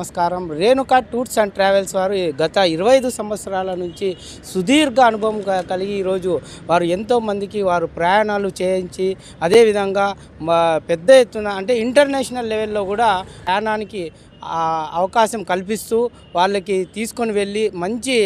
నమస్కారం. Renuka tours and travels వారు గత ఇరవై ఐదు సంవత్సరాల నుంచి సుదీర్ఘ అనుభవం కలిగి ఈరోజు వారు ఎంతోమందికి వారు ప్రయాణాలు చేయించి అదేవిధంగా పెద్ద ఎత్తున అంటే ఇంటర్నేషనల్ లెవెల్లో కూడా ప్రయాణానికి అవకాశం కల్పిస్తూ వాళ్ళకి తీసుకొని వెళ్ళి మంచి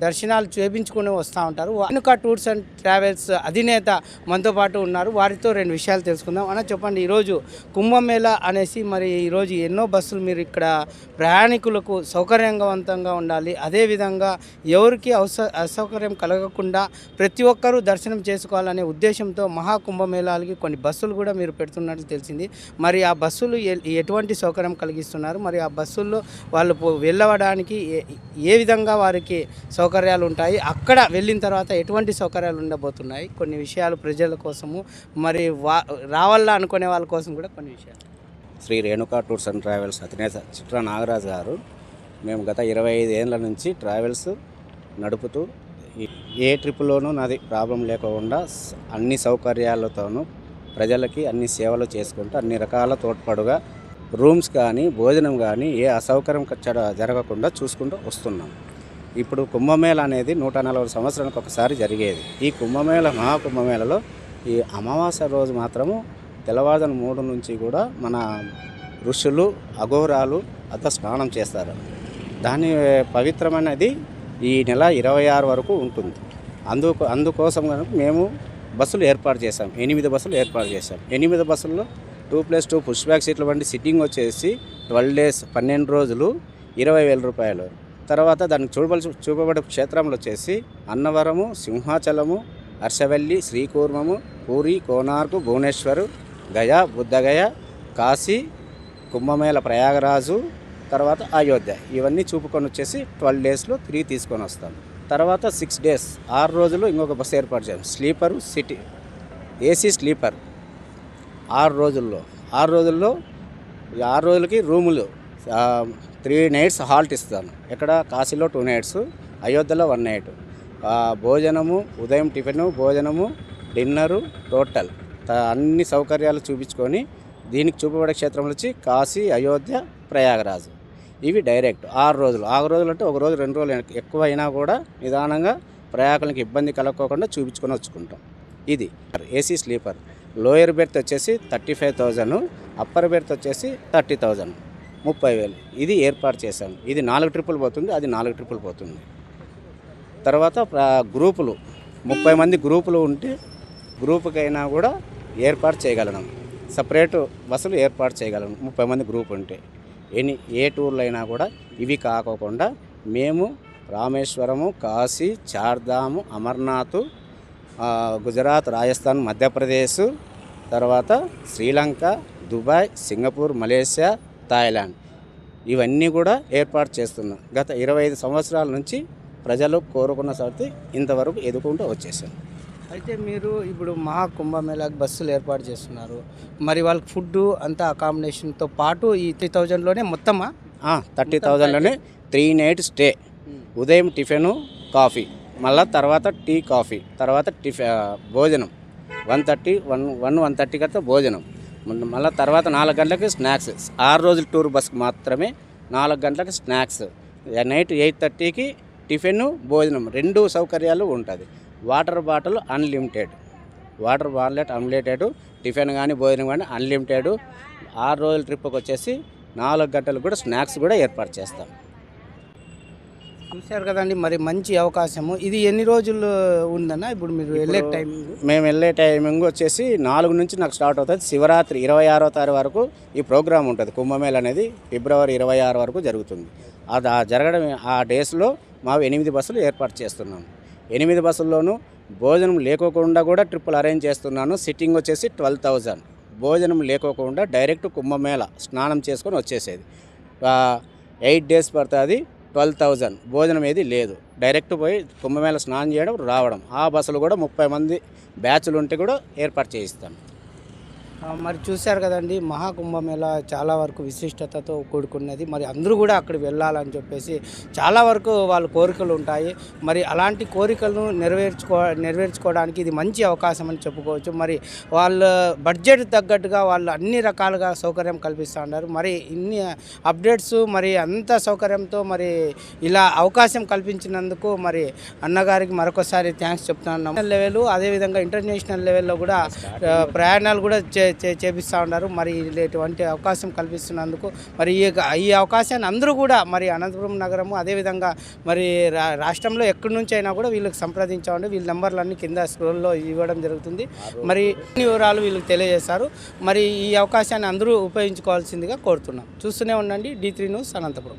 దర్శనాలు చేపించుకుని వస్తూ ఉంటారు. వెనుక టూర్స్ అండ్ ట్రావెల్స్ అధినేత మనతో పాటు ఉన్నారు. వారితో రెండు విషయాలు తెలుసుకుందాం. అన్న చెప్పండి ఈరోజు కుంభమేళ అనేసి మరి ఈరోజు ఎన్నో బస్సులు మీరు ఇక్కడ ప్రయాణికులకు సౌకర్యవంతంగా ఉండాలి. అదేవిధంగా ఎవరికి అవస అసౌకర్యం కలగకుండా ప్రతి ఒక్కరూ దర్శనం చేసుకోవాలనే ఉద్దేశంతో మహా కుంభమేళాలకి కొన్ని బస్సులు కూడా మీరు పెడుతున్నట్టు తెలిసింది. మరి ఆ బస్సులు ఎ- ఎటువంటి సౌకర్యం కలిగిస్తున్నారు? మరి ఆ బస్సుల్లో వాళ్ళు వెళ్ళవడానికి ఏ- విధంగా వారికి సౌకర్యాలు ఉంటాయి అక్కడ వెళ్ళిన తర్వాత ఎటువంటి సౌకర్యాలు ఉండబోతున్నాయి కొన్ని విషయాలు ప్రజల కోసము మరి వా రావాలా అనుకునే వాళ్ళ కోసం కూడా కొన్ని విషయాలు. Shri Renuka tours and travels అధినేత చిట్ర నాగరాజు గారు మేము గత ఇరవై ఐదు ఏళ్ళ నుంచి ట్రావెల్స్ నడుపుతూ ఏ ట్రిప్లోనూ నాది ప్రాబ్లం లేకుండా అన్ని సౌకర్యాలతోనూ ప్రజలకి అన్ని సేవలు చేసుకుంటూ అన్ని రకాల తోడ్పాటుగా రూమ్స్ కానీ భోజనం కానీ ఏ అసౌకర్యం జరగకుండా చూసుకుంటూ వస్తున్నాం. ఇప్పుడు కుంభమేళ అనేది నూట నలభై సంవత్సరానికి ఒకసారి జరిగేది. ఈ కుంభమేళ మహాకుంభమేళలో ఈ అమావాస్య రోజు మాత్రము తెల్లవారుజాము మూడు నుంచి కూడా మన ఋషులు అఘోరాలు అత స్నానం చేస్తారు. దాని పవిత్రమైనది ఈ నెల ఇరవై ఆరు వరకు ఉంటుంది. అందుకు అందుకోసం కనుక మేము బస్సులు ఏర్పాటు చేశాం. ఎనిమిది బస్సులు ఏర్పాటు చేశాం. ఎనిమిది బస్సుల్లో two plus two push back సీట్ల వంటి సిట్టింగ్ వచ్చేసి ట్వెల్వ్ డేస్ పన్నెండు రోజులు ఇరవై వేల రూపాయలు. తర్వాత దానికి చూడవలసి చూపబడే క్షేత్రంలో వచ్చేసి అన్నవరము సింహాచలము హర్షవల్లి శ్రీకూర్మము పూరి కోనార్కు భువనేశ్వరు గయా బుద్ధగయ కాశీ కుంభమేళ ప్రయాగరాజు తర్వాత అయోధ్య. ఇవన్నీ చూపుకొని వచ్చేసి ట్వెల్వ్ డేస్లో తిరిగి తీసుకొని వస్తాం. తర్వాత సిక్స్ డేస్ ఆరు రోజులు ఇంకొక బస్సు ఏర్పాటు చేయాలి. Sleeper seater AC sleeper. ఆరు రోజుల్లో. ఆరు రోజుల్లో ఆరు రోజులకి రూములు త్రీ నైట్స్ హాల్ట్ ఇస్తాను. ఇక్కడ కాశీలో టూ నైట్స్ అయోధ్యలో వన్ నైట్ భోజనము ఉదయం టిఫిన్ భోజనము డిన్నరు టోటల్. అన్ని సౌకర్యాలు చూపించుకొని దీనికి చూపబడే క్షేత్రంలో వచ్చి కాశీ అయోధ్య ప్రయాగరాజు. ఇవి డైరెక్ట్ ఆరు రోజులు. ఆరు రోజులు అంటే ఒక రోజు రెండు రోజులు ఎక్కువ అయినా కూడా నిదానంగా ప్రయాణికులకు ఇబ్బంది కలగకోకుండా చూపించుకొని వచ్చుకుంటాం. ఇది. AC sleeper. లోయర్ బెర్త్ వచ్చేసి thirty five thousand upper berth వచ్చేసి థర్టీ థౌజండ్ ముప్పై వేలు. ఇది ఏర్పాటు చేశాను. ఇది నాలుగు ట్రిప్పులు పోతుంది అది నాలుగు ట్రిపుల్ పోతుంది. తర్వాత గ్రూపులు. ముప్పై మంది గ్రూపులు ఉంటే గ్రూపుకైనా కూడా ఏర్పాటు చేయగలను. సపరేట్ బస్సులు ఏర్పాటు చేయగలను. ముప్పై మంది గ్రూప్ ఉంటే. ఎనీ ఏ టూర్లు అయినా కూడా ఇవి కాకోకుండా మేము రామేశ్వరము కాశీ చార్ధాము అమర్నాథ్ గుజరాత్ రాజస్థాన్ మధ్యప్రదేశ్ తర్వాత Sri Lanka Dubai Singapore Malaysia Thailand. ఇవన్నీ కూడా ఏర్పాటు చేస్తున్నాం. గత ఇరవై ఐదు సంవత్సరాల నుంచి ప్రజలు కోరుకున్న సర్తి ఇంతవరకు ఎదుర్కొంటూ వచ్చేసాం అయితే మీరు ఇప్పుడు మహా కుంభమేళాకి బస్సులు ఏర్పాటు చేస్తున్నారు. మరి వాళ్ళకి ఫుడ్ అంతా అకామిడేషన్తో పాటు ఈ త్రీ థౌజండ్లోనే మొత్తమా? థర్టీ థౌజండ్లోనే త్రీ నైట్ స్టే. ఉదయం టిఫిన్ కాఫీ. మళ్ళీ తర్వాత టీ కాఫీ తర్వాత టిఫి భోజనం. One thirty one one one thirty కట్ట భోజనం. మళ్ళీ మళ్ళా తర్వాత నాలుగు గంటలకి స్నాక్స్. ఆరు రోజుల టూర్ బస్కి మాత్రమే నాలుగు గంటలకి స్నాక్స్. నైట్ ఎయిట్ థర్టీకి టిఫిన్ భోజనం రెండు సౌకర్యాలు ఉంటుంది. Water bottle unlimited. Water bottle unlimited tiffin కానీ భోజనం కానీ అన్లిమిటెడ్. ఆరు రోజుల ట్రిప్కి వచ్చేసి నాలుగు గంటలకు కూడా స్నాక్స్ కూడా ఏర్పాటు చేస్తాం. చూశారు కదండి మరి మంచి అవకాశము. ఇది ఎన్ని రోజులు ఉందన్న? ఇప్పుడు మీరు వెళ్ళే టైమింగ్. మేము వెళ్ళే టైమింగ్ వచ్చేసి నాలుగు నుంచి నాకు స్టార్ట్ అవుతుంది. శివరాత్రి ఇరవై ఆరో తారీఖు వరకు ఈ ప్రోగ్రామ్ ఉంటుంది. కుంభమేళ అనేది ఫిబ్రవరి ఇరవై ఆరు వరకు జరుగుతుంది. అది ఆ జరగడం ఆ డేస్లో మా ఎనిమిది బస్సులు ఏర్పాటు చేస్తున్నాం ఎనిమిది బస్సుల్లోనూ భోజనం లేకోకుండా కూడా ట్రిప్పులు అరేంజ్ చేస్తున్నాను. సిట్టింగ్ వచ్చేసి ట్వెల్వ్ థౌజండ్. భోజనం లేకోకుండా డైరెక్ట్ కుంభమేళ స్నానం చేసుకొని వచ్చేసేది. ఎయిట్ డేస్ పడుతుంది. Twelve thousand. భోజనం ఏది లేదు. డైరెక్ట్ పోయి కుంభమేళ స్నానం చేయడం రావడం. ఆ బస్సులు కూడా ముప్పై మంది బ్యాచ్లు ఉంటే కూడా ఏర్పాటు చేయిస్తాను మరి చూశారు కదండి మహాకుంభమేళ చాలా వరకు విశిష్టతతో కూడుకున్నది. మరి అందరూ కూడా అక్కడికి వెళ్ళాలని చెప్పేసి చాలా వరకు వాళ్ళ కోరికలు ఉంటాయి. మరి అలాంటి కోరికలను నెరవేర్చుకో నెరవేర్చుకోవడానికి ఇది మంచి అవకాశం అని చెప్పుకోవచ్చు. మరి వాళ్ళ బడ్జెట్ తగ్గట్టుగా వాళ్ళు అన్ని రకాలుగా సౌకర్యం కల్పిస్తూ ఉన్నారు. మరి ఇన్ని అప్డేట్స్ మరి అంత సౌకర్యంతో మరి ఇలా అవకాశం కల్పించినందుకు మరి అన్నగారికి మరొకసారి థ్యాంక్స్ చెప్తున్నాను. లెవెల్ అదేవిధంగా ఇంటర్నేషనల్ లెవెల్లో కూడా ప్రయాణాలు కూడా చే- చేపిస్తూ ఉన్నారు. మరి ఇటువంటి అవకాశం కల్పిస్తున్నందుకు మరి ఈ ఈ అవకాశాన్ని అందరూ కూడా మరి అనంతపురం నగరము అదేవిధంగా మరి రా రాష్ట్రంలో ఎక్కడి నుంచి అయినా కూడా వీళ్ళకి సంప్రదించామండి వీళ్ళ నెంబర్లన్నీ కింద స్క్రోల్లో ఇవ్వడం జరుగుతుంది. మరి వివరాలు వీళ్ళకి తెలియజేస్తారు మరి ఈ అవకాశాన్ని అందరూ ఉపయోగించుకోవాల్సిందిగా కోరుతున్నాం. చూస్తూనే ఉండండి డీ త్రీ న్యూస్ అనంతపురం.